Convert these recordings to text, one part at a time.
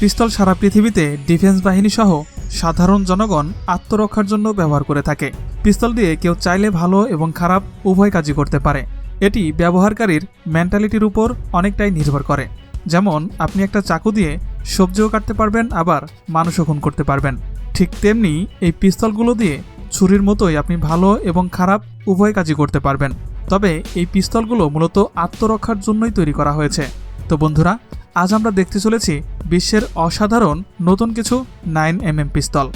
পিস্তল সারা পৃথিবীতে ডিফেন্স বাহিনী সহ সাধারণ জনগণ আত্মরক্ষার জন্য ব্যবহার করে থাকে। পিস্তল দিয়ে কেউ চাইলে ভালো এবং খারাপ উভয় কাজই করতে পারে। এটি ব্যবহারকারীর মেন্টালিটির উপর অনেকটাই নির্ভর করে। যেমন, আপনি একটা চাকু দিয়ে সবজিও কাটতে পারবেন, আবার মানুষও খুন করতে পারবেন। ঠিক তেমনি এই পিস্তলগুলো দিয়ে ছুরির মতোই আপনি ভালো এবং খারাপ উভয় কাজই করতে পারবেন। তবে এই পিস্তলগুলো মূলত আত্মরক্ষার জন্যই তৈরি করা হয়েছে। তো বন্ধুরা, আজ আমরা দেখতে চলেছি বিশ্বের অসাধারণ নতুন কিছু nine M M pistol.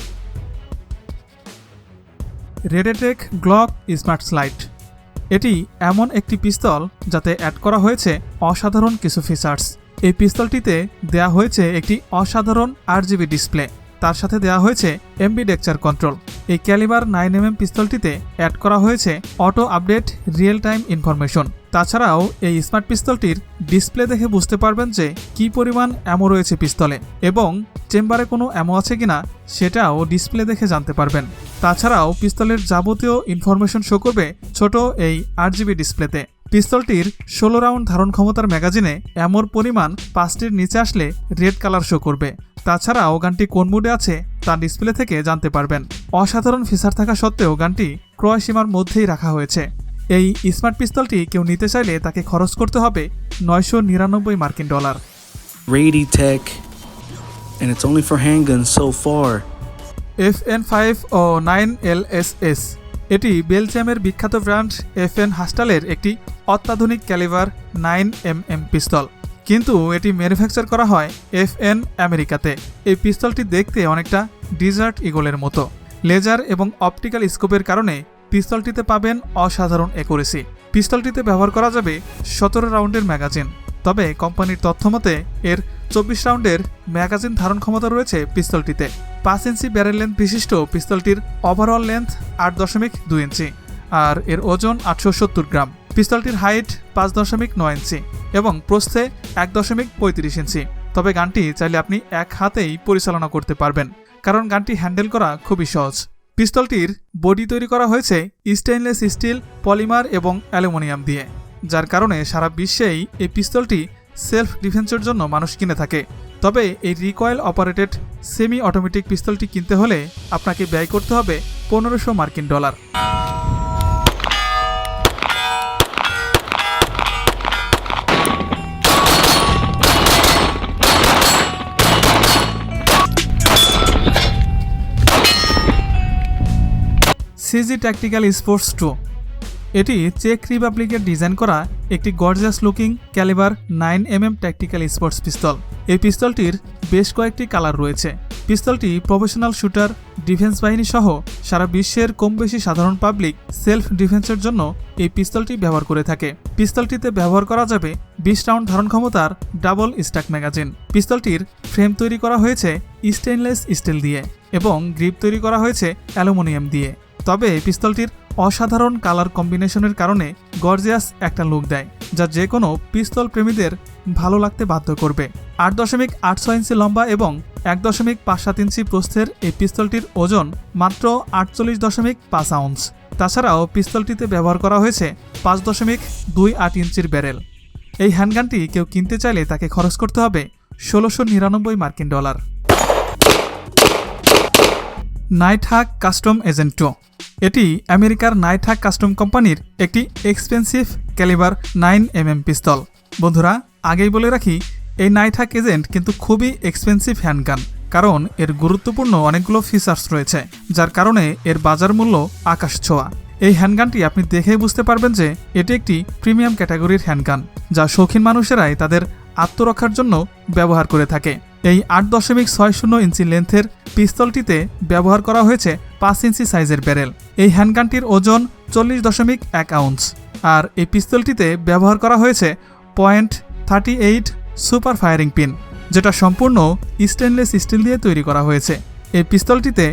Radetec Glock smart slide এটি এমন একটি পিস্তল যাতে অ্যাড করা হয়েছে অসাধারণ কিছু ফিচার্স এই পিস্তলটিতে দেয়া হয়েছে একটি অসাধারণ আর ডিসপ্লে তার সাথে দেওয়া হয়েছে এমবি ডেকচার কন্ট্রোল এই ক্যালিবার নাইন এম পিস্তলটিতে অ্যাড করা হয়েছে auto update real time information তাছাড়াও এই স্মার্ট পিস্তলটির ডিসপ্লে দেখে বুঝতে পারবেন যে কি পরিমাণ অ্যামো রয়েছে পিস্তলে এবং চেম্বারে কোনো অ্যামো আছে কিনা সেটাও ডিসপ্লে দেখে জানতে পারবেন। তাছাড়াও পিস্তলের যাবতীয় ইনফরমেশন শো করবে ছোট এই আট জিবি ডিসপ্লেতে পিস্তলটির ষোলো রাউন্ড ধারণ ক্ষমতার ম্যাগাজিনে এমর পরিমাণ পাঁচটির নিচে আসলে রেড কালার শো করবে। তাছাড়াও গানটি কোন মুডে আছে তা ডিসপ্লে থেকে জানতে পারবেন। অসাধারণ ফিচার থাকা সত্ত্বেও গানটি ক্রয় সীমার মধ্যেই রাখা হয়েছে। এই স্মার্ট পিস্তলটি কেউ নিতে চাইলে তাকে খরচ করতে হবে নয়শো নিরানব্বই মার্কিন dollar. Rady Tech, and it's only for handguns so far. F N five O nine L S S এটি বেলজিয়ামের বিখ্যাত ব্র্যান্ড এফ এন হাস্টালের একটি অত্যাধুনিক caliber nine M M pistol কিন্তু এটি ম্যানুফ্যাকচার করা হয় এফ এন আমেরিকাতে এই পিস্তলটি দেখতে অনেকটা ডিজার্ট ইগলের মতো। লেজার এবং অপটিক্যাল স্কোপের কারণে পিস্তলটিতে পাবেন অসাধারণ একুরেসি পিস্তলটিতে ব্যবহার করা যাবে সতেরো রাউন্ডের ম্যাগাজিন। তবে কোম্পানির তথ্যমতে এর চব্বিশ রাউন্ডের ম্যাগাজিন ধারণ ক্ষমতা রয়েছে পিস্তলটিতে। পাঁচ ইঞ্চি ব্যারেল লেন্থ বিশিষ্ট পিস্তলটির ওভারঅল লেন্থ আট দশমিক দুই ইঞ্চি, আর এর ওজন আটশো সত্তর গ্রাম। পিস্তলটির হাইট পাঁচ দশমিক নয় ইঞ্চি এবং প্রস্থে এক দশমিক পঁয়ত্রিশ ইঞ্চি। তবে গানটি চাইলে আপনি এক হাতেই পরিচালনা করতে পারবেন, কারণ গানটি হ্যান্ডেল করা খুবই সহজ। পিস্তলটির বডি তৈরি করা হয়েছে স্টেইনলেস স্টিল, পলিমার এবং অ্যালুমিনিয়াম দিয়ে, যার কারণে সারা বিশ্বেই এই পিস্তলটি সেলফ ডিফেন্সের জন্য মানুষ কিনে থাকে। তবে এই রিকয়েল অপারেটেড সেমি অটোমেটিক পিস্তলটি কিনতে হলে আপনাকে ব্যয় করতে হবে পনেরোশো মার্কিন dollar. CZ tactical sports two এটি চেক রিপাবলিকের ডিজাইন করা একটি gorgeous looking caliber nine M M tactical sports pistol এই পিস্তলটির বেশ কয়েকটি কালার রয়েছে। পিস্তলটি প্রফেশনাল শুটার ডিফেন্স বাহিনী সহ সারা বিশ্বের কম বেশি সাধারণ পাবলিক সেলফ ডিফেন্সের জন্য এই পিস্তলটি ব্যবহার করে থাকে। পিস্তলটিতে ব্যবহার করা যাবে বিশ রাউন্ড ধারণ ক্ষমতার ডাবল স্ট্যাক ম্যাগাজিন পিস্তলটির ফ্রেম তৈরি করা হয়েছে স্টেইনলেস স্টিল দিয়ে এবং গ্রিপ তৈরি করা হয়েছে অ্যালুমিনিয়াম দিয়ে। তবে পিস্তলটির অসাধারণ কালার কম্বিনেশনের কারণে গর্জিয়াস একটা লুক দেয়, যা যে কোনো পিস্তল প্রেমীদের ভালো লাগতে বাধ্য করবে। আট দশমিক আট ছয় ইঞ্চি লম্বা এবং এক দশমিক পাঁচ সাত ইঞ্চি প্রস্থের এই পিস্তলটির ওজন মাত্র আটচল্লিশ দশমিক পাঁচ আউন্স। তাছাড়াও পিস্তলটিতে ব্যবহার করা হয়েছে পাঁচ দশমিক দুই আট ইঞ্চির ব্যারেল। এই হ্যান্ডগানটি কেউ কিনতে চাইলে তাকে খরচ করতে হবে ষোলোশো নিরানব্বই মার্কিন dollar. Nighthawk custom agent two এটি আমেরিকার নাইট হাক কাস্টম কোম্পানির একটি expensive caliber nine M M pistol. বন্ধুরা, আগেই বলে রাখি, এই নাইট হাক এজেন্ট কিন্তু খুবই এক্সপেন্সিভ হ্যান্ডগান, কারণ এর গুরুত্বপূর্ণ অনেকগুলো ফিচার্স রয়েছে, যার কারণে এর বাজার মূল্য আকাশ ছোঁয়া। এই হ্যান্ডগানটি আপনি দেখেই বুঝতে পারবেন যে এটি একটি প্রিমিয়াম ক্যাটাগরির হ্যান্ডগান, যা শৌখিন মানুষেরাই তাদের আত্মরক্ষার জন্য ব্যবহার করে থাকে। এই আট দশমিক ছয় শূন্য ইঞ্চি লেন্থের পিস্তলটিতে ব্যবহার করা হয়েছে পাঁচ ইঞ্চি সাইজের ব্যারেল। এই হ্যান্ডগানটির ওজন চল্লিশ দশমিক এক আউন্স। আর এই পিস্তলটিতে ব্যবহার করা হয়েছে point thirty eight super firing pin, যেটা সম্পূর্ণ স্টেনলেস স্টিল দিয়ে তৈরি করা হয়েছে। এই পিস্তলটিতে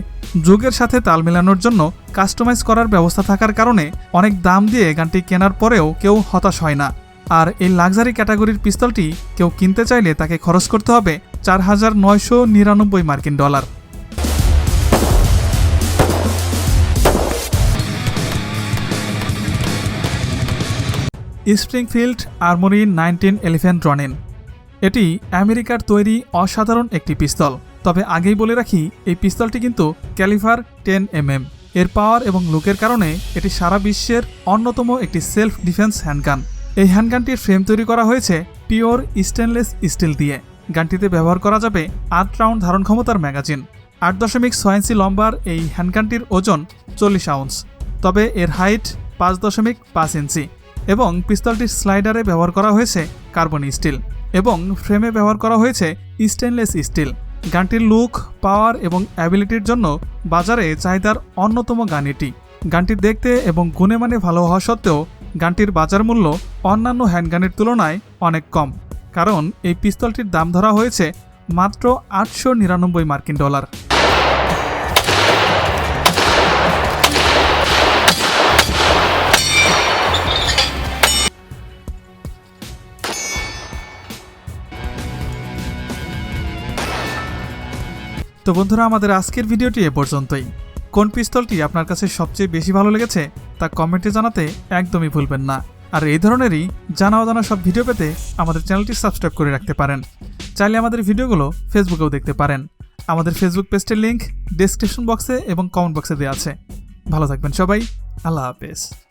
যুগের সাথে তাল মেলানোর জন্য কাস্টমাইজ করার ব্যবস্থা থাকার কারণে অনেক দাম দিয়ে গানটি কেনার পরেও কেউ হতাশ হয় না। আর এই লাক্সারি ক্যাটাগরির পিস্তলটি কেউ কিনতে চাইলে তাকে খরচ করতে হবে চার হাজার নয়শো নিরানব্বই মার্কিন dollar. Springfield Armory nineteen eleven Ronin এটি আমেরিকার তৈরি অসাধারণ একটি পিস্তল। তবে আগেই বলে রাখি, এই পিস্তলটি কিন্তু ক্যালিভার টেন এমএম। এর পাওয়ার এবং লুকের কারণে এটি সারা বিশ্বের অন্যতম একটি সেলফ ডিফেন্স হ্যান্ডগান এই হ্যান্ডগানটির ফ্রেম তৈরি করা হয়েছে পিওর স্টেনলেস স্টিল দিয়ে। গানটিতে ব্যবহার করা যাবে আট রাউন্ড ধারণ ক্ষমতার ম্যাগাজিন। আট দশমিক ছয় ইঞ্চি লম্বার এই হ্যান্ডগানটির ওজন চল্লিশ আউন্স। তবে এর হাইট পাঁচ দশমিক পাঁচ ইঞ্চি এবং পিস্তলটির স্লাইডারে ব্যবহার করা হয়েছে কার্বন স্টিল এবং ফ্রেমে ব্যবহার করা হয়েছে স্টেনলেস স্টিল। গানটির লুক, পাওয়ার এবং অ্যাবিলিটির জন্য বাজারে চাহিদার অন্যতম গান এটি। গানটি দেখতে এবং গুণে মানে ভালো হওয়া সত্ত্বেও গানটির বাজার মূল্য অন্যান্য হ্যান্ডগানের তুলনায় অনেক কম। কারণ এই পিস্তলটির দাম ধরা হয়েছে মাত্র আটশো নিরানব্বই মার্কিন ডলার। তো বন্ধুরা, আমাদের আজকের ভিডিওটি এ পর্যন্তই। কোন পিস্তলটি আপনার কাছে সবচেয়ে বেশি ভালো লেগেছে তা কমেন্টে জানাতে একদমই ভুলবেন না। আর এই ধরনেরই জানা অজানা সব ভিডিও পেতে আমাদের চ্যানেলটি সাবস্ক্রাইব করে রাখতে পারেন। চাইলে আমাদের ভিডিওগুলো ফেসবুকেও দেখতে পারেন। আমাদের ফেসবুক পেজটির লিঙ্ক ডেসক্রিপশন বক্সে এবং কমেন্ট বক্সে দেওয়া আছে। ভালো থাকবেন সবাই। আল্লাহ হাফেজ।